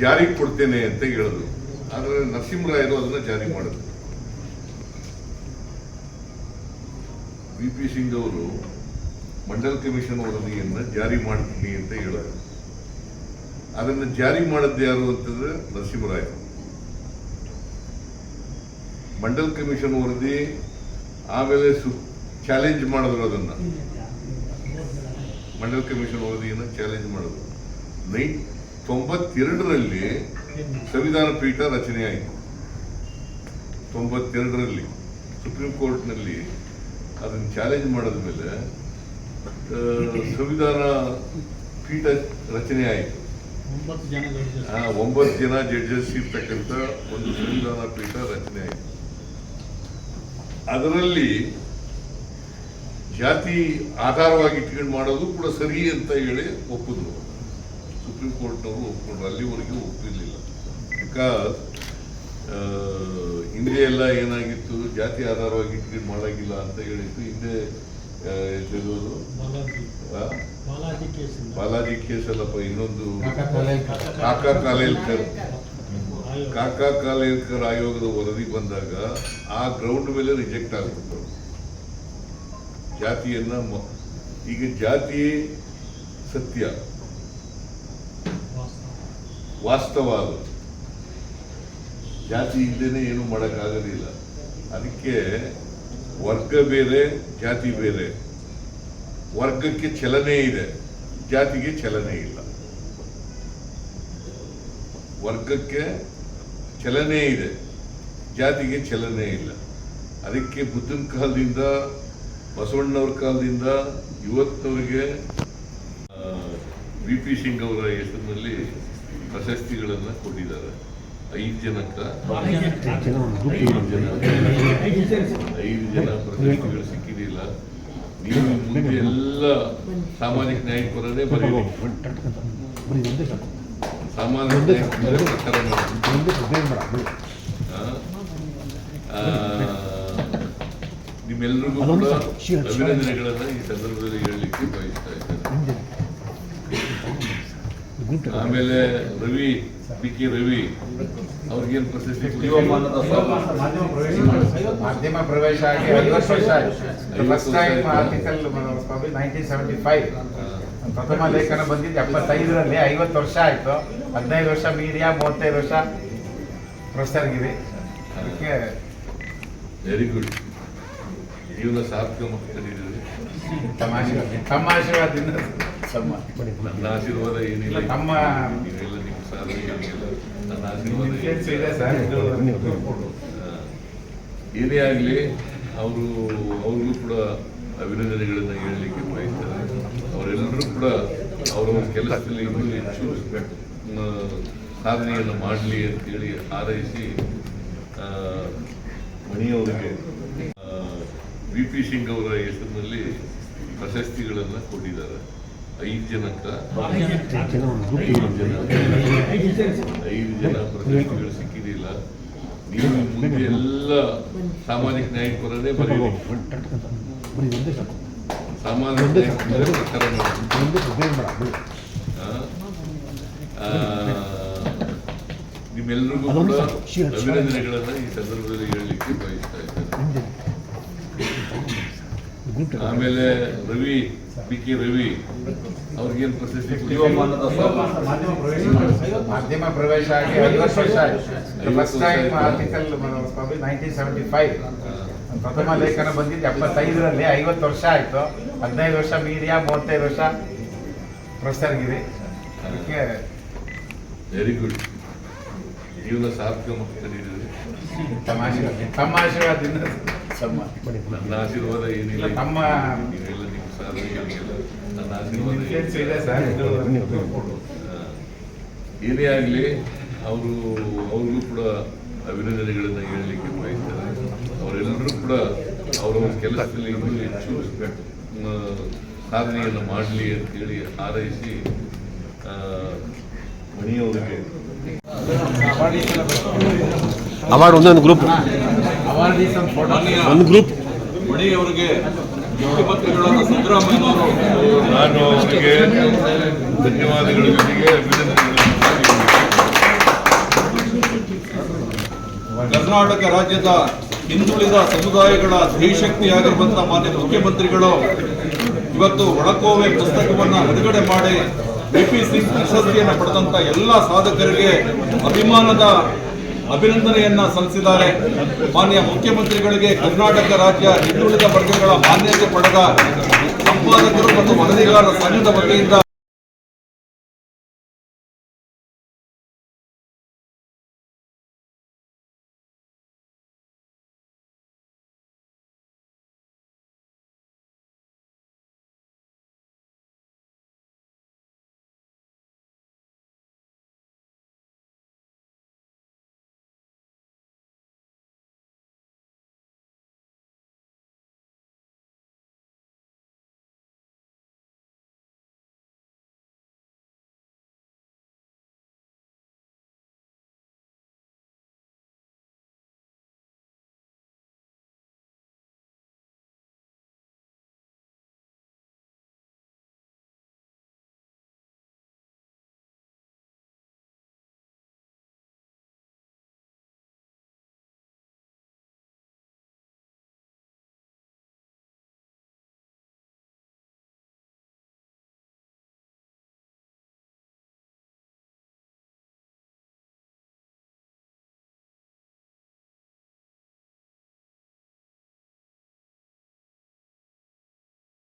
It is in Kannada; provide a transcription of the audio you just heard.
ಜಾರಿಗೆ ಕೊಡ್ತೇನೆ ಅಂತ ಹೇಳಿದ್ರು. ಆದರೆ ನರಸಿಂಹರಾಯರು ಅದನ್ನ ಜಾರಿ ಮಾಡಿದ್ರು. ವಿ ಪಿ ಸಿಂಗ್ ಅವರು ಮಂಡಲ್ ಕಮಿಷನ್ ವರದಿಯನ್ನು ಜಾರಿ ಮಾಡ್ತೀನಿ ಅಂತ ಹೇಳಿದ್ರು. ಅದನ್ನು ಜಾರಿ ಮಾಡಿದ್ದು ಯಾರು ಅಂತಂದ್ರೆ ನರಸಿಂಹರಾಯ ಮಂಡಲ್ ಕಮಿಷನ್ ವರದಿ ಆಮೇಲೆ ಚಾಲೆಂಜ್ ಮಾಡಿದ್ರು ಅದನ್ನ. ಮಂಡಲ್ ಕಮಿಷನ್ ವರದಿಯನ್ನು ಚಾಲೆಂಜ್ ಮಾಡಿದ್ರು. ನೈ ತೊಂಬತ್ತೆರಡರಲ್ಲಿ ಸಂವಿಧಾನ ಪೀಠ ರಚನೆ ಆಯಿತು. ತೊಂಬತ್ತೆರಡರಲ್ಲಿ ಸುಪ್ರೀಂ ಕೋರ್ಟ್ನಲ್ಲಿ ಅದನ್ನು ಚಾಲೆಂಜ್ ಮಾಡಿದ ಮೇಲೆ ಸಂವಿಧಾನ ಪೀಠ ರಚನೆ ಆಯಿತು. ಒಂಬತ್ತು ಜನ ಜಡ್ಜಸ್ ಆ, ಒಂಬತ್ತು ಜನ ಜಡ್ಜಸ್ ಇರ್ತಕ್ಕಂಥ ಒಂದು ಸಂವಿಧಾನ ಪೀಠ ರಚನೆ ಆಯಿತು. ಅದರಲ್ಲಿ ಜಾತಿ ಆಧಾರವಾಗಿ ಇಟ್ಕೊಂಡು ಮಾಡೋದು ಕೂಡ ಸರಿ ಅಂತ ಹೇಳಿ ಒಪ್ಪಿದ್ರು ಸುಪ್ರೀಂ ಕೋರ್ಟ್ನವರು ಒಪ್ಕೊಂಡ್ರು. ಅಲ್ಲಿವರೆಗೂ ಒಪ್ಪಿರಲಿಲ್ಲ. ಬಿಕಾಸ್ ಹಿಂದೆ ಎಲ್ಲ ಏನಾಗಿತ್ತು? ಜಾತಿ ಆಧಾರವಾಗಿ ಇಟ್ಕೊಂಡು ಮಾಡಾಗಿಲ್ಲ ಅಂತ ಹೇಳಿತ್ತು ಹಿಂದೆ ಇದ್ದಿರೋದು, ಬಾಲಾಜಿ. ಕೇಸ್ ಅಲ್ಲಪ್ಪ ಇನ್ನೊಂದು. ಕಾಕಾ ಕಾಕಾ ಕಾಲೇಲ್ಕರ್ ಕಾಕಾ ಕಾಲೇಲ್ಕರ್ ಆಯೋಗದ ವರದಿ ಬಂದಾಗ ಆ ಗ್ರೌಂಡ್ ಮೇಲೆ ರಿಜೆಕ್ಟ್ ಆಗ್ಬಿಟ್ಟು ಜಾತಿಯನ್ನ ಮ- ಈಗ ಜಾತಿ ಸತ್ಯ. ವಾಸ್ತವ ಅದು ಜಾತಿ ಇಲ್ಲದೇನೆ ಏನು ಮಾಡೋಕ್ಕಾಗೋದಿಲ್ಲ. ಅದಕ್ಕೆ ವರ್ಗ ಬೇರೆ, ಜಾತಿ ಬೇರೆ. ವರ್ಗಕ್ಕೆ ಚಲನೆ ಇದೆ, ಜಾತಿಗೆ ಚಲನೆ ಇಲ್ಲ. ವರ್ಗಕ್ಕೆ ಚಲನೆ ಇದೆ, ಜಾತಿಗೆ ಚಲನೆ ಇಲ್ಲ. ಅದಕ್ಕೆ ಬುದ್ಧನ ಕಾಲದಿಂದ, ಬಸವಣ್ಣವ್ರ ಕಾಲದಿಂದ, ಇವತ್ತವರಿಗೆ ವಿ ಪಿ ಸಿಂಗ್ ಅವರ ಹೆಸರಿನಲ್ಲಿ ಪ್ರಶಸ್ತಿಗಳನ್ನು ಕೊಟ್ಟಿದ್ದಾರೆ. ಐದು ಜನಕ್ಕ ಐದು ಜನ ಐದು ಜನ ಪ್ರಶಸ್ತಿಗಳು ಸಿಕ್ಕಿದಿಲ್ಲ ನೀವು ಮುಂದೆ ಎಲ್ಲ ಸಾಮಾಜಿಕ ನ್ಯಾಯ ಬರೀ ಬರೀರಿ ಸಾಮಾಜಿಕ ನ್ಯಾಯ ಪರ ಪ್ರಚಾರ ಮಾಡಿ ನಿಮ್ಮೆಲ್ಲರಿಗೂ ಕೂಡ ಅಭಿನಂದನೆಗಳನ್ನ ಈ ಸಂದರ್ಭದಲ್ಲಿ ಹೇಳಲಿಕ್ಕೆ. ಆಮೇಲೆ ರವಿ ಬಿ ಕೆ ರವಿ ಅವ್ರಿಗೇನು ಪ್ರಶಸ್ತಿ ಜೀವಮಾನದ ಮಾಧ್ಯಮ ಪ್ರವೇಶ. ಆಗಿ ಐವತ್ತು ವರ್ಷ ಆಯ್ತು. First time article nineteen seventy five ಪ್ರಥಮ ಲೇಖನ ಬಂದಿದ್ದು ಎಪ್ಪತ್ತೈದರಲ್ಲಿ ಐವತ್ತು ವರ್ಷ ಆಯ್ತು. ಹದಿನೈದು ವರ್ಷ ಮೀಡಿಯಾ ಮೂವತ್ತೈದು ವರ್ಷ ಪ್ರೊಫೆಸರ್ಗಿರಿ ಅದಕ್ಕೆ ವೆರಿ ಗುಡ್ ಜೀವನ ಸಾರ್ಥಕ ಮಾಡಿದ್ದೀರಿ ತಮ್ಮ ಆಶೀರ್ವಾದ ತಮ್ಮ ಆಶೀರ್ವಾದದಿಂದ. ನನ್ನ ಆಶೀರ್ವಾದ ಏನಿಲ್ಲ. ತಮ್ಮ ನೀವೆಲ್ಲ ನಿಮ್ಮ ಸಾಧನೆ ಏನಿಲ್ಲ. ನನ್ನ ಆಶೀರ್ವಾದ ಆ, ಏನೇ ಆಗಲಿ ಅವರು ಅವ್ರಿಗೂ ಕೂಡ ಅಭಿನಂದನೆಗಳನ್ನು ಹೇಳಲಿಕ್ಕೆ ಬಯಸ್ತಾರೆ ಅವರೆಲ್ಲರೂ ಕೂಡ ಅವರವರ ಕೆಲಸದಲ್ಲಿ ಇನ್ನೂ ಹೆಚ್ಚು ಆ, ಸಾಧನೆಯನ್ನು ಮಾಡಲಿ ಅಂತೇಳಿ ಹಾರೈಸಿ ಆ, ಮಣಿಯವರಿಗೆ ವಿ ಪಿ ಸಿಂಗ್ ಅವರ ಹೆಸರಿನಲ್ಲಿ ಪ್ರಶಸ್ತಿಗಳನ್ನು ಕೊಟ್ಟಿದ್ದಾರೆ. ಐದು ಜನಕ್ಕ ಐದು ಜನ ಐದು ಜನ ಪ್ರಶಸ್ತಿಗಳು ಸಿಕ್ಕಿದಿಲ್ಲ ನೀವು ಮುಂದೆ ಎಲ್ಲ ಸಾಮಾಜಿಕ ನ್ಯಾಯ ಬರೋದೇ ಬರೀ ಸಾಮಾಜಿಕ ನಿಮ್ಮೆಲ್ಲರಿಗೂ ಕೂಡ ಅಭಿನಂದನೆಗಳನ್ನ ಈ ಸಂದರ್ಭದಲ್ಲಿ ಹೇಳಲಿಕ್ಕೆ ಆಮೇಲೆ ರವಿ ಬಿ ಕೆ ರವಿ ಅವ್ರಿಗೇನು ಪ್ರಶಸ್ತಿ ಮಾಧ್ಯಮ ಪ್ರವೇಶ ಆಗಿ ಐದು ವರ್ಷ ಆಯ್ತು. First time article nineteen seventy five ಪ್ರಥಮ ಲೇಖನ ಬಂದಿದ್ದು ಎಪ್ಪತ್ತೈದರಲ್ಲಿ ಐವತ್ತು ವರ್ಷ ಆಯ್ತು. ಹದಿನೈದು ವರ್ಷ ಮೀಡಿಯಾ ಮೂವತ್ತೈದು ವರ್ಷ ಪ್ರೊಫೆಸರ್ಗಿರಿ ಅದಕ್ಕೆ ವೆರಿ ಗುಡ್ ಜೀವನ ಸಾರ್ಥಕ ತಮ್ಮ ಆಶೀರ್ವಾದ ತಮ್ಮ ಆಶೀರ್ವಾದದಿಂದ. ನನ್ನ ಆಶೀರ್ವಾದ ಏನಿಲ್ಲ. ಇಲ್ಲ, ತಮ್ಮ ನೀವೆಲ್ಲ ನಿಮ್ಮ ಸಾಧನೆ ಏನಿಲ್ಲ. ನನ್ನ ಆಶೀರ್ವಾದ ಏನೇ ಆಗಲಿ ಅವರು ಅವ್ರಿಗೂ ಕೂಡ ಅಭಿನಂದನೆಗಳನ್ನು ಹೇಳಲಿಕ್ಕೆ ಬಯಸ್ತಾರೆ ಅವರೆಲ್ಲರೂ ಕೂಡ ಅವರ ಕೆಲಸದಲ್ಲಿ ಇನ್ನೂ ಹೆಚ್ಚು ಸಾಧನೆಯನ್ನು ಮಾಡಲಿ ಅಂತೇಳಿ ಹಾರೈಸಿ ಮಣಿಯವರಿಗೆ. ಅವಾರ್ಡ್ ಒಂದೊಂದು ಗ್ರೂಪ್ ಒಂದು ಗ್ರೂಪ್ ಅವರಿಗೆ. ನಾನು ಧನ್ಯವಾದಗಳ ಜೊತೆಗೆ ಕರ್ನಾಟಕ ರಾಜ್ಯದ ಹಿಂದುಳಿದ ಸಮುದಾಯಗಳ ಧೀಶಕ್ತಿಯಾಗಿರುವಂತಹ ಮಾನ್ಯ ಮುಖ್ಯಮಂತ್ರಿಗಳು ಇವತ್ತು ಒಳಕೋವೆ ಪುಸ್ತಕವನ್ನು ಬಿಡುಗಡೆ ಮಾಡಿ ಬಿಪಿಸಿ ಸಿಂಗ್ ಪ್ರಶಸ್ತಿಯನ್ನು ಪಡೆದಂತ ಎಲ್ಲ ಸಾಧಕರಿಗೆ ಅಭಿಮಾನದ ಅಭಿನಂದನೆಯನ್ನ ಸಲ್ಲಿಸಿದ್ದಾರೆ. ಮಾನ್ಯ ಮುಖ್ಯಮಂತ್ರಿಗಳಿಗೆ ಕರ್ನಾಟಕ ರಾಜ್ಯ ಹಿಂದುಳಿದ ವರ್ಗಗಳ ಮಾನ್ಯತೆ ಪಡೆದ ಸಂಪಾದಕರು ಮತ್ತು ವರದಿಗಾರರ ಸಂಘದ ವತಿಯಿಂದ